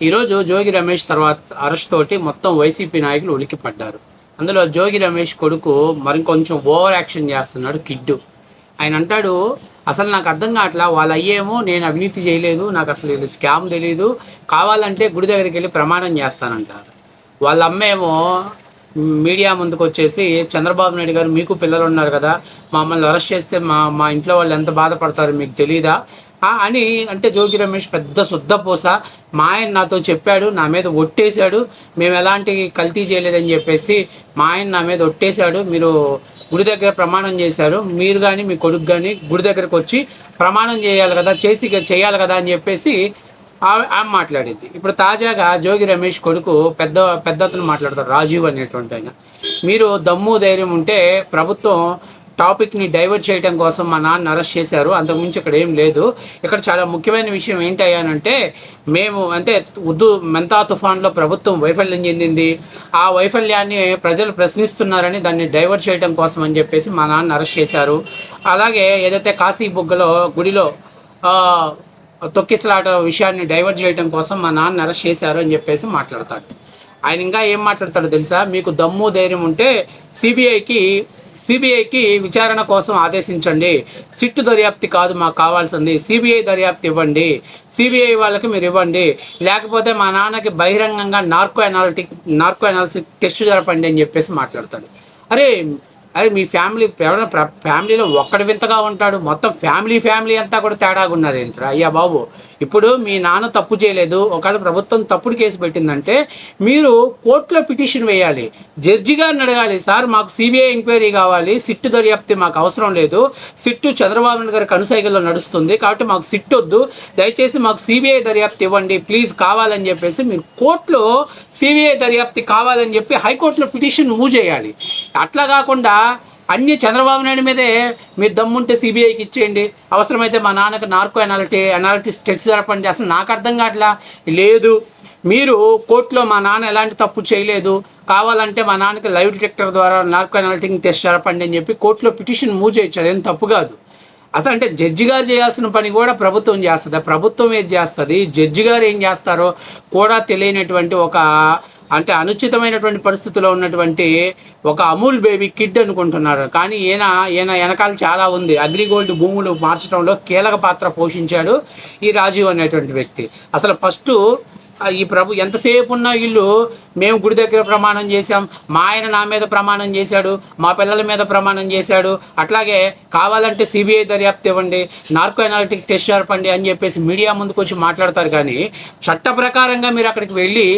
ఈరోజు జోగి రమేష్ తర్వాత అరెస్ట్ తోటి మొత్తం వైసీపీ నాయకులు ఉలికిపడ్డారు అందులో జోగి రమేష్ కొడుకు మరికొంచెం ఓవర్ యాక్షన్ చేస్తున్నాడు కిడ్డు. ఆయన అంటాడు అసలు నాకు అర్థం కావట్లా వాళ్ళు అయ్యేమో నేను అవినీతి చేయలేదు నాకు అసలు ఇది స్కామ్ తెలియదు కావాలంటే గుడి దగ్గరికి వెళ్ళి ప్రమాణం చేస్తానంటారు. వాళ్ళ అమ్మేమో మీడియా ముందుకు వచ్చేసి చంద్రబాబు నాయుడు గారు మీకు పిల్లలు ఉన్నారు కదా మమ్మల్ని అరెస్ట్ చేస్తే మా మా ఇంట్లో వాళ్ళు ఎంత బాధపడతారు మీకు తెలియదా అని అంటే జోగి రమేష్ పెద్ద శుద్ధపూస మా ఆయన నాతో చెప్పాడు నా మీద ఒట్టేశాడు. మేము ఎలాంటి కల్తీ చేయలేదని చెప్పేసి మా ఆయన నా మీద ఒట్టేశాడు. మీరు గుడి దగ్గర ప్రమాణం చేశారు. మీరు కానీ మీ కొడుకు కానీ గుడి దగ్గరకు వచ్చి ప్రమాణం చేయాలి కదా చేసి చేయాలి కదా అని చెప్పేసి ఆమె ఆమె మాట్లాడింది. ఇప్పుడు తాజాగా జోగి రమేష్ కొడుకు పెద్ద పెద్ద అతను మాట్లాడతారు రాజీవ్ అనేటువంటి ఆయన. మీరు దమ్ము ధైర్యం ఉంటే ప్రభుత్వం టాపిక్ని డైవర్ట్ చేయడం కోసం మా నాన్న అరెస్ట్ చేశారు. అంతకుమించి ఇక్కడ ఏం లేదు. ఇక్కడ చాలా ముఖ్యమైన విషయం ఏంటయ్యానంటే మేము అంటే ఉద్దు మెంతా తుఫాన్లో ప్రభుత్వం వైఫల్యం చెందింది. ఆ వైఫల్యాన్ని ప్రజలు ప్రశ్నిస్తున్నారని దాన్ని డైవర్ట్ చేయడం కోసం అని చెప్పేసి మా నాన్న అరెస్ట్ చేశారు. అలాగే ఏదైతే కాశీ బుగ్గలో గుడిలో తొక్కిసలాట విషయాన్ని డైవర్ట్ చేయడం కోసం మా నాన్న అరెస్ట్ చేశారు అని చెప్పేసి మాట్లాడతాడు. ఆయన ఇంకా ఏం మాట్లాడతాడో తెలుసా? మీకు దమ్ము ధైర్యం ఉంటే సిబిఐకి సిబిఐకి విచారణ కోసం ఆదేశించండి. సిట్టు దర్యాప్తి కాదు మాకు కావాల్సింది. సిబిఐ దర్యాప్తి ఇవ్వండి. సిబిఐ వాళ్ళకి మీరు ఇవ్వండి. లేకపోతే మా నాన్నకి బహిరంగంగా narco analytic narco analytic test జరపండి అని చెప్పేసి మాట్లాడతాడు. అరే అరే మీ ఫ్యామిలీ ఎవరైనా ప్ర- ఫ్యామిలీలో ఒక్కడి వింతగా ఉంటాడు మొత్తం ఫ్యామిలీ ఫ్యామిలీ అంతా కూడా తేడాగా ఉన్నది ఏంట్రా? అయ్యా బాబు ఇప్పుడు మీ నాన్న తప్పు చేయలేదు ఒకవేళ ప్రభుత్వం తప్పుడు కేసు పెట్టిందంటే మీరు కోర్టులో పిటిషన్ వేయాలి. జడ్జి గారిని అడగాలి సార్ మాకు సిబిఐ ఎంక్వైరీ కావాలి సిట్టు దర్యాప్తి మాకు అవసరం లేదు సిట్టు చంద్రబాబు నాయుడు గారి కనుసైగల్లో నడుస్తుంది కాబట్టి మాకు సిట్టు వద్దు దయచేసి మాకు సిబిఐ దర్యాప్తి ఇవ్వండి ప్లీజ్ కావాలని చెప్పేసి మీరు కోర్టులో సిబిఐ దర్యాప్తి కావాలని చెప్పి హైకోర్టులో పిటిషన్ మూవ్ చేయాలి. అట్లా కాకుండా అన్ని చంద్రబాబు నాయుడు మీదే మీరు దమ్ముంటే సిబిఐకి ఇచ్చేయండి. అవసరమైతే మా నాన్నకు నార్కో అనాలిటీ అనాలిటిస్ టెస్ట్ జరపండి అసలు నాకు అర్థం కావట్లా? లేదు. మీరు కోర్టులో మా నాన్న ఎలాంటి తప్పు చేయలేదు. కావాలంటే మా నాన్నకి లైవ్ డిటెక్టర్ ద్వారా నార్కో అనాలిటిక్ టెస్ట్ జరపండి అని చెప్పి కోర్టులో పిటిషన్ మూవ్ చేయొచ్చు అదేం తప్పు కాదు. అసలు అంటే జడ్జి గారు చేయాల్సిన పని కూడా ప్రభుత్వం చేస్తుంది. ప్రభుత్వం ఏం చేస్తుంది? జడ్జి గారు ఏం చేస్తారో కూడా తెలియనటువంటి ఒక అంటే అనుచితమైనటువంటి పరిస్థితిలో ఉన్నటువంటి ఒక అమూల్ బేబీ కిడ్ అనుకుంటున్నారు. కానీ ఈయన ఈయన వెనకాల చాలా ఉంది. అగ్రిగోల్డ్ భూములు మార్చడంలో కీలక పాత్ర పోషించాడు ఈ రాజీవ్ అనేటువంటి వ్యక్తి. అసలు ఫస్ట్ ఈ ప్రభు ఎంతసేపు ఉన్న ఇల్లు మేము గుడి దగ్గర ప్రమాణం చేశాం మా ఆయన నా మీద ప్రమాణం చేశాడు మా పిల్లల మీద ప్రమాణం చేశాడు అట్లాగే కావాలంటే సిబిఐ దర్యాప్తు ఇవ్వండి నార్కో అనాలిటిక్ టెస్ట్ జరపండి అని చెప్పేసి మీడియా ముందుకు వచ్చి మాట్లాడతారు కానీ చట్ట ప్రకారంగా మీరు అక్కడికి వెళ్ళి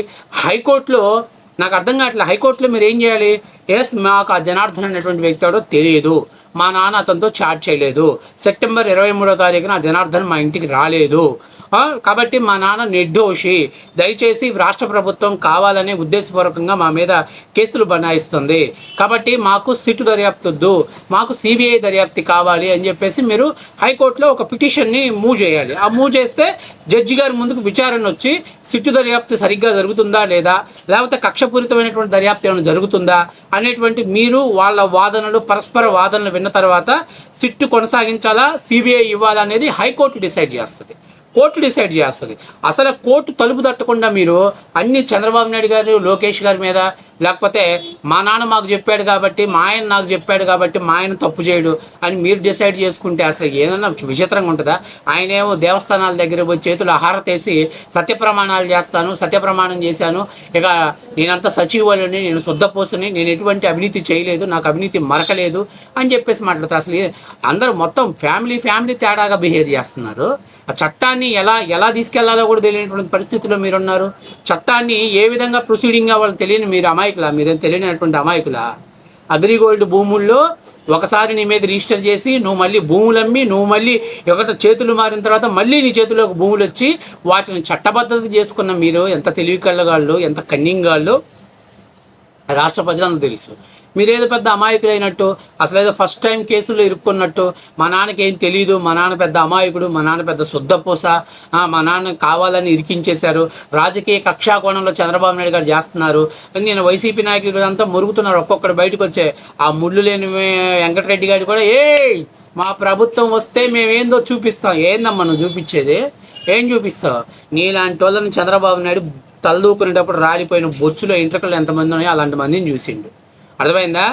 హైకోర్టులో నాకు అర్థం కావట్లేదు హైకోర్టులో మీరు ఏం చేయాలి? ఎస్ మాకు ఆ జనార్దన్ అనేటువంటి వ్యక్తి తెలియదు. మా నాన్న అతనితో చాట్ చేయలేదు. సెప్టెంబర్ ఇరవై మూడో తారీఖున జనార్దన్ మా ఇంటికి రాలేదు. కాబట్టి మా నాన్న నిర్దోషి. దయచేసి రాష్ట్ర ప్రభుత్వం కావాలనే ఉద్దేశపూర్వకంగా మా మీద కేసులు బనాయిస్తుంది. కాబట్టి మాకు సిట్టు దర్యాప్తు వద్దు. మాకు సిబిఐ దర్యాప్తి కావాలి అని చెప్పేసి మీరు హైకోర్టులో ఒక పిటిషన్ని మూవ్ చేయాలి. ఆ మూవ్ చేస్తే జడ్జి గారి ముందుకు విచారణ వచ్చి సిట్టు దర్యాప్తు సరిగ్గా జరుగుతుందా లేదా? లేకపోతే కక్షపూరితమైనటువంటి దర్యాప్తు ఏమైనా జరుగుతుందా? అనేటువంటి మీరు వాళ్ళ వాదనలు పరస్పర వాదనలు విన్న తర్వాత సిట్టు కొనసాగించాలా? సిబిఐ ఇవ్వాలా అనేది హైకోర్టు డిసైడ్ చేస్తుంది. కోర్టు డిసైడ్ చేస్తుంది. అసలు కోర్టు తలుపు తట్టకుండా మీరు అన్ని చంద్రబాబు నాయుడు గారు లోకేష్ గారి మీద లేకపోతే మా నాన్న మాకు చెప్పాడు కాబట్టి మా ఆయన నాకు చెప్పాడు కాబట్టి మా ఆయన తప్పు చేయడు అని మీరు డిసైడ్ చేసుకుంటే అసలు ఏదన్నా విచిత్రంగా ఉంటుందా? ఆయనేమో దేవస్థానాల దగ్గర పోయి చేతులు సత్య సత్యప్రమాణాలు చేస్తాను సత్యప్రమాణం చేశాను. ఇక నేనంతా సచివాలని నేను శుద్ధపోసని నేను ఎటువంటి అవినీతి చేయలేదు నాకు అవినీతి మరకలేదు అని చెప్పేసి మాట్లాడతారు అసలు అందరూ మొత్తం ఫ్యామిలీ ఫ్యామిలీ తేడాగా బిహేవ్ చేస్తున్నారు. ఆ చట్టాన్ని ఎలా ఎలా తీసుకెళ్ళాలో కూడా తెలియనటువంటి పరిస్థితిలో మీరున్నారు. చట్టాన్ని ఏ విధంగా ప్రొసీడింగ్గా వాళ్ళు తెలియని మీరు అమాయకులా మీరేం తెలియనటువంటి అమాయకుల అగ్రిగోల్డ్ భూముల్లో ఒకసారి నీ మీద రిజిస్టర్ చేసి నువ్వు మళ్ళీ భూములు అమ్మి నువ్వు మళ్ళీ ఒకటి చేతులు మారిన తర్వాత మళ్ళీ నీ చేతిలోకి భూములు వచ్చి వాటిని చట్టబద్ధత చేసుకున్న మీరు ఎంత తెలివి కళ్ళగాళ్ళు ఎంత కన్నింగాళ్ళు రాష్ట్ర ప్రజలందరూ తెలుసు. మీరేదో పెద్ద అమాయకులైనట్టు అసలు ఏదో ఫస్ట్ టైం కేసులో ఇరుక్కున్నట్టు మా నాన్నకి ఏం తెలియదు మా నాన్న పెద్ద అమాయకుడు మా నాన్న పెద్ద శుద్ధపూస మా నాన్న కావాలని ఇరికించేశారు రాజకీయ కక్షాకోణంలో చంద్రబాబు నాయుడు గారు చేస్తున్నారు. అని నేను వైసీపీ నాయకులు అంతా మురుగుతున్నారు ఒక్కొక్కడు బయటకు వచ్చే ఆ ముళ్ళు లేని వెంకటరెడ్డి గారు కూడా ఏ మా ప్రభుత్వం వస్తే మేమేందో చూపిస్తాం. ఏందమ్మా నువ్వు చూపించేది? ఏం చూపిస్తావు? నీలాంటి వాళ్ళని చంద్రబాబు నాయుడు తలదూకునేటప్పుడు రాలిపోయిన బొచ్చులో ఇంటర్కలు ఎంతమంది ఉన్నాయో అలాంటి మందిని చూసిండు. అర్థమైందా?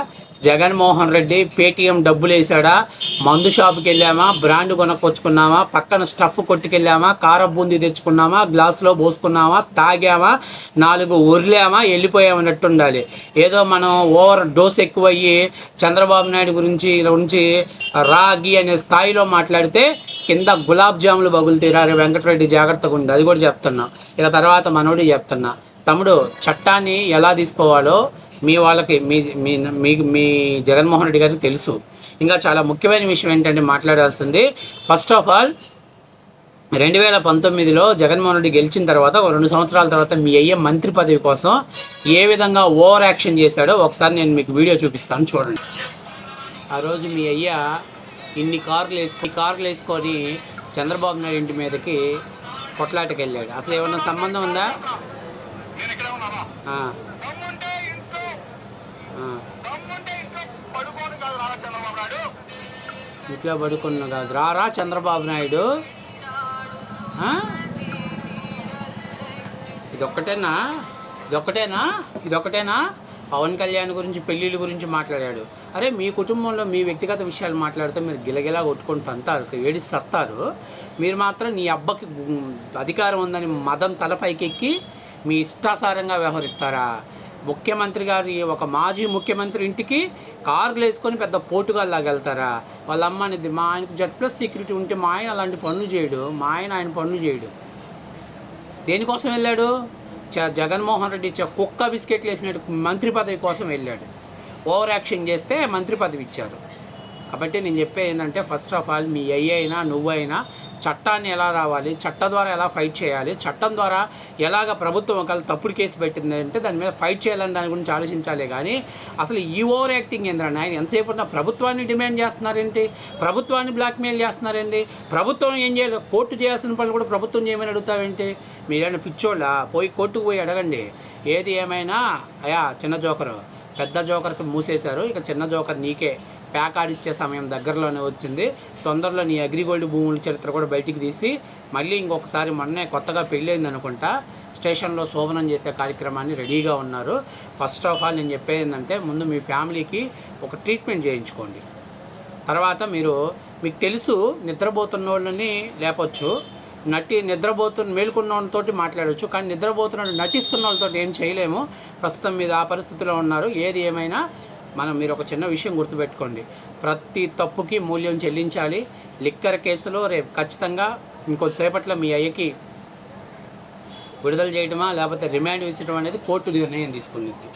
జగన్మోహన్ రెడ్డి పేటీఎం డబ్బులు వేసాడా మందు షాప్కి వెళ్ళామా? బ్రాండ్ కొనుక్కొచ్చుకున్నామా? పక్కన స్టఫ్ కొట్టుకెళ్ళామా? కార బూందీ తెచ్చుకున్నామా? గ్లాసులో పోసుకున్నామా? తాగామా? నాలుగు ఉర్లామా? వెళ్ళిపోయామన్నట్టు ఉండాలి ఏదో మనం ఓవర్ డోస్ ఎక్కువయ్యి చంద్రబాబు నాయుడు గురించి ఇలా గురించి రాగి అనే స్థాయిలో మాట్లాడితే కింద గులాబ్ జాములు బగులు తీరారు వెంకటరెడ్డి జాగ్రత్తగా ఉంది అది కూడా చెప్తున్నా. ఇక తర్వాత మనోడు చెప్తున్నా. తమ్ముడు చట్టాన్ని ఎలా తీసుకోవాలో మీ వాళ్ళకి మీ మీ మీ మీ జగన్మోహన్ రెడ్డి గారికి తెలుసు. ఇంకా చాలా ముఖ్యమైన విషయం ఏంటంటే మాట్లాడాల్సింది ఫస్ట్ ఆఫ్ ఆల్ రెండు వేల పంతొమ్మిదిలో జగన్మోహన్ రెడ్డి గెలిచిన తర్వాత ఒక రెండు సంవత్సరాల తర్వాత మీ అయ్యే మంత్రి పదవి కోసం ఏ విధంగా ఓవర్ యాక్షన్ చేశాడో ఒకసారి నేను మీకు వీడియో చూపిస్తాను చూడండి. ఆ రోజు మీ అయ్య ఇన్ని కార్లు వేసుకొని కార్లు వేసుకొని చంద్రబాబు నాయుడు ఇంటి మీదకి కొట్లాటకి వెళ్ళాడు అసలు ఏమన్నా సంబంధం ఉందా ఆ. ఆ. ఇట్లా పడుకున్న కాదు రారా చంద్రబాబు నాయుడు. ఇదొక్కటేనా? ఇదొక్కటేనా? ఇదొక్కటేనా? పవన్ కళ్యాణ్ గురించి పెళ్ళిళ్ళ గురించి మాట్లాడాడు. అరే మీ కుటుంబంలో మీ వ్యక్తిగత విషయాలు మాట్లాడితే మీరు గిలగిలా కొట్టుకొని తంతారు ఏడిసి వస్తారు మీరు మాత్రం నీ అబ్బకి అధికారం ఉందని మదం తలపైకెక్కి మీ ఇష్టాసారంగా వ్యవహరిస్తారా? ముఖ్యమంత్రి గారి ఒక మాజీ ముఖ్యమంత్రి ఇంటికి కార్లు వేసుకొని పెద్ద పోటుగాల్లాగా వెళ్తారా? వాళ్ళ అమ్మ అనేది మా ఆయనకు జెడ్ ప్లస్ సెక్యూరిటీ ఉంటే మా ఆయన అలాంటి పనులు చేయడు. మా ఆయన ఆయన పనులు చేయడు. దేనికోసం వెళ్ళాడు? చ- జగన్మోహన్ రెడ్డి ఇచ్చే కుక్క బిస్కెట్లు వేసినట్టు మంత్రి పదవి కోసం వెళ్ళాడు. ఓవర్ యాక్షన్ చేస్తే మంత్రి పదవి ఇచ్చారు. కాబట్టి నేను చెప్పేది ఏంటంటే ఫస్ట్ ఆఫ్ ఆల్ మీ అయ్యైనా అయినా నువ్వైనా చట్టాన్ని ఎలా రావాలి చట్టం ద్వారా ఎలా ఫైట్ చేయాలి చట్టం ద్వారా ఎలాగ ప్రభుత్వం ఒకవేళ తప్పుడు కేసు పెట్టింది అంటే దాని మీద ఫైట్ చేయాలని దాని గురించి ఆలోచించాలి కానీ అసలు ఈ ఓవర్ యాక్టింగ్ ఏంటంటే ఆయన ఎంతసేపు ఉన్న ప్రభుత్వాన్ని డిమాండ్ చేస్తున్నారేంటి? ప్రభుత్వాన్ని బ్లాక్మెయిల్ చేస్తున్నారేంటి ప్రభుత్వం ఏం చేయాలి? కోర్టు చేయాల్సిన పనులు కూడా ప్రభుత్వం చేయమని అడుగుతావేంటి? మీరేమైనా పిచ్చోళ్ళ? పోయి కోర్టుకు పోయి అడగండి. ఏది ఏమైనా అయా చిన్న జోకరు. పెద్ద జోకర్కి మూసేశారు. ఇక చిన్న జోకర్ నీకే. ప్యాక్ ఆడిచ్చే సమయం దగ్గరలోనే వచ్చింది. తొందరలో నీ అగ్రిగోల్డ్ భూముల చరిత్ర కూడా బయటికి తీసి మళ్ళీ ఇంకొకసారి మొన్నే కొత్తగా పెళ్ళైంది అనుకుంటా స్టేషన్లో శోభనం చేసే కార్యక్రమాన్ని రెడీగా ఉన్నారు. ఫస్ట్ ఆఫ్ ఆల్ నేను చెప్పేది ఏంటంటే ముందు మీ ఫ్యామిలీకి ఒక ట్రీట్మెంట్ చేయించుకోండి. తర్వాత మీరు మీకు తెలుసు నిద్రపోతున్న వాళ్ళని లేపొచ్చు నటి నిద్రపోతున్న మేలుకున్న వాళ్ళతో మాట్లాడవచ్చు కానీ నిద్రపోతున్న నటిస్తున్న వాళ్ళతో ఏం చేయలేము. ప్రస్తుతం మీద ఆ పరిస్థితిలో ఉన్నారు ఏది ఏమైనా మనం మీరు ఒక చిన్న విషయం గుర్తుపెట్టుకోండి. ప్రతి తప్పుకి మూల్యం చెల్లించాలి. లిక్కర్ కేసులో రేపు ఖచ్చితంగా ఇంకొద్దిసేపట్లో మీ అయ్యకి విడుదల చేయడమా లేకపోతే రిమాండ్ ఇచ్చడం అనేది కోర్టు నిర్ణయం తీసుకునేది